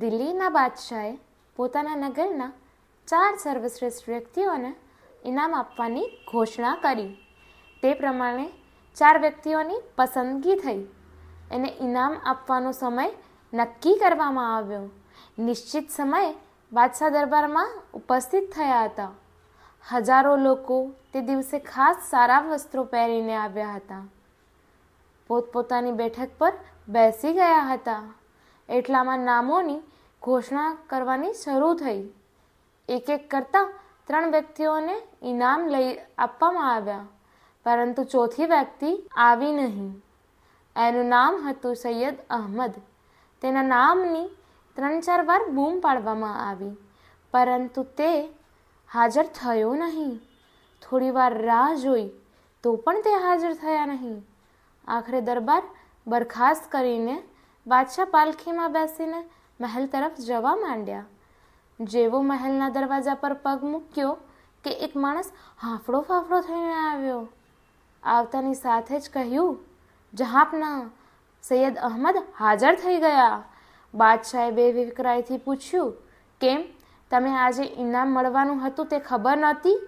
દિલ્હીના બાદશાહે પોતાના નગરના ચાર સર્વશ્રેષ્ઠ વ્યક્તિઓને ઇનામ આપવાની ઘોષણા કરી. તે પ્રમાણે ચાર વ્યક્તિઓની પસંદગી થઈ. એને ઇનામ આપવાનો સમય નક્કી કરવામાં આવ્યો. નિશ્ચિત સમયે બાદશાહ દરબારમાં ઉપસ્થિત થયા હતા. હજારો લોકો તે દિવસે ખાસ સારા વસ્ત્રો પહેરીને આવ્યા હતા. પોતપોતાની બેઠક પર બેસી ગયા હતા. એટલામાં નામોની ઘોષણા કરવાની શરૂ થઈ. એક એક કરતાં ત્રણ વ્યક્તિઓને ઇનામ લઈ આપવામાં આવ્યા, પરંતુ ચોથી વ્યક્તિ આવી નહીં. એનું નામ હતું સૈયદ અહમદ. તેના નામની ત્રણ ચાર વાર બૂમ પાડવામાં આવી, પરંતુ તે હાજર થયો નહીં. થોડી વાર રાહ જોઈ તો પણ તે હાજર થયા નહીં. આખરે દરબાર બરખાસ્ત કરીને બાદશાહ પાલખીમાં બેસીને મહેલ તરફ જવા માંડ્યા. જેવો મહેલના દરવાજા પર પગ મૂક્યો કે એક માણસ હાંફળો ફાફડો થઈને આવ્યો. આવતાની સાથે જ કહ્યું, જહાપના, સૈયદ અહમદ હાજર થઈ ગયા. બાદશાહે બે વિક્રાયથી પૂછ્યું, કેમ? તમે આજે ઇનામ મળવાનું હતું તે ખબર નહોતી?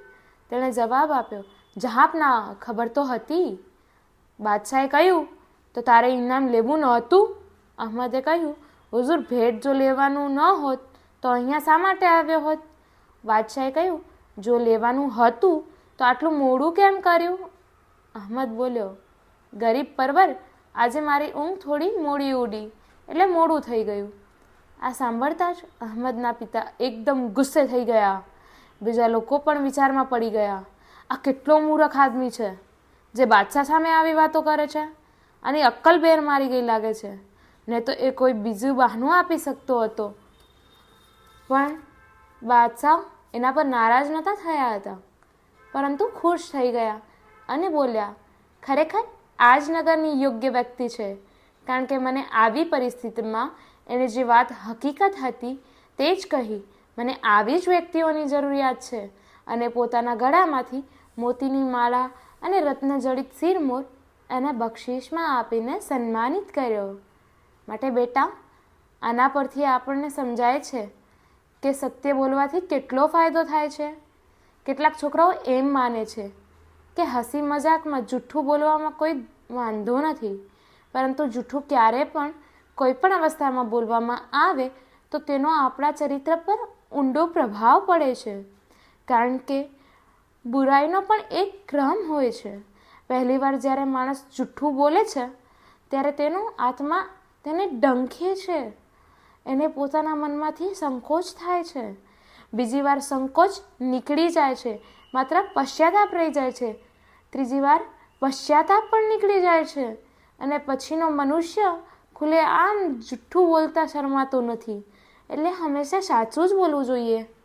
તેણે જવાબ આપ્યો, જહાપના, ખબર તો હતી. બાદશાહે કહ્યું, તો તારે ઇનામ લેવું નહોતું? અહમદે કહ્યું, હુઝુર ભેટ જો લેવાનું ન હોત, તો અહીંયા શા માટે આવ્યો હોત? બાદશાહે કહ્યું, જો લેવાનું હતું, તો આટલું મોડું કેમ કર્યું? અહમદ બોલ્યો, ગરીબ પરવર, આજે મારી ઊંઘ થોડી મોડી ઉડી, એટલે મોડું થઈ ગયું. આ સાંભળતા જ અહમદના પિતા એકદમ ગુસ્સે થઈ ગયા. બીજા લોકો પણ વિચારમાં પડી ગયા, આ કેટલો મૂરખ આદમી છે, જે બાદશાહ સામે આવી વાતો કરે છે, અને અક્કલ બેર મારી ગઈ લાગે છે. ને તો એ કોઈ બીજું બહાનું આપી શકતો હતો. પણ બાદશાહ એના પર નારાજ નહોતા થયા હતા. પરંતુ ખુશ થઈ ગયા અને બોલ્યા, ખરેખર આ જ નગરની યોગ્ય વ્યક્તિ છે. કારણ કે મને આવી પરિસ્થિતિમાં એને જે વાત હકીકત હતી તે જ કહી. મને આવી જ વ્યક્તિઓની જરૂરિયાત છે અને પોતાના ગળામાંથી મોતીની માળા અને રત્નજડિત સિરમોર એને બક્ષિસમાં આપીને સન્માનિત કર્યો. માટે બેટા, આના પરથી આપણને સમજાય છે કે સત્ય બોલવાથી કેટલો ફાયદો થાય છે. કેટલાક છોકરાઓ એમ માને છે કે હસી મજાકમાં જૂઠું બોલવામાં કોઈ વાંધો નથી, પરંતુ જૂઠું ક્યારે પણ કોઈ પણ અવસ્થામાં બોલવામાં આવે તો તેનો આપણા ચરિત્ર પર ઊંડો પ્રભાવ પડે છે. કારણ કે બુરાઈનો પણ એક ક્રમ હોય છે. પહેલીવાર જ્યારે માણસ જૂઠું બોલે છે, ત્યારે તેનું આત્મા તેને ડંખે છે. એને પોતાના મનમાંથી સંકોચ થાય છે. બીજી વાર સંકોચ નીકળી જાય છે. માત્ર પશ્ચાતાપ રહી જાય છે. ત્રીજી વાર પશ્ચાતાપ પણ નીકળી જાય છે. અને પછીનો મનુષ્ય ખુલ્લે આમ જુઠ્ઠું બોલતા શરમાતો નથી. એટલે હંમેશા સાચું જ બોલવું જોઈએ.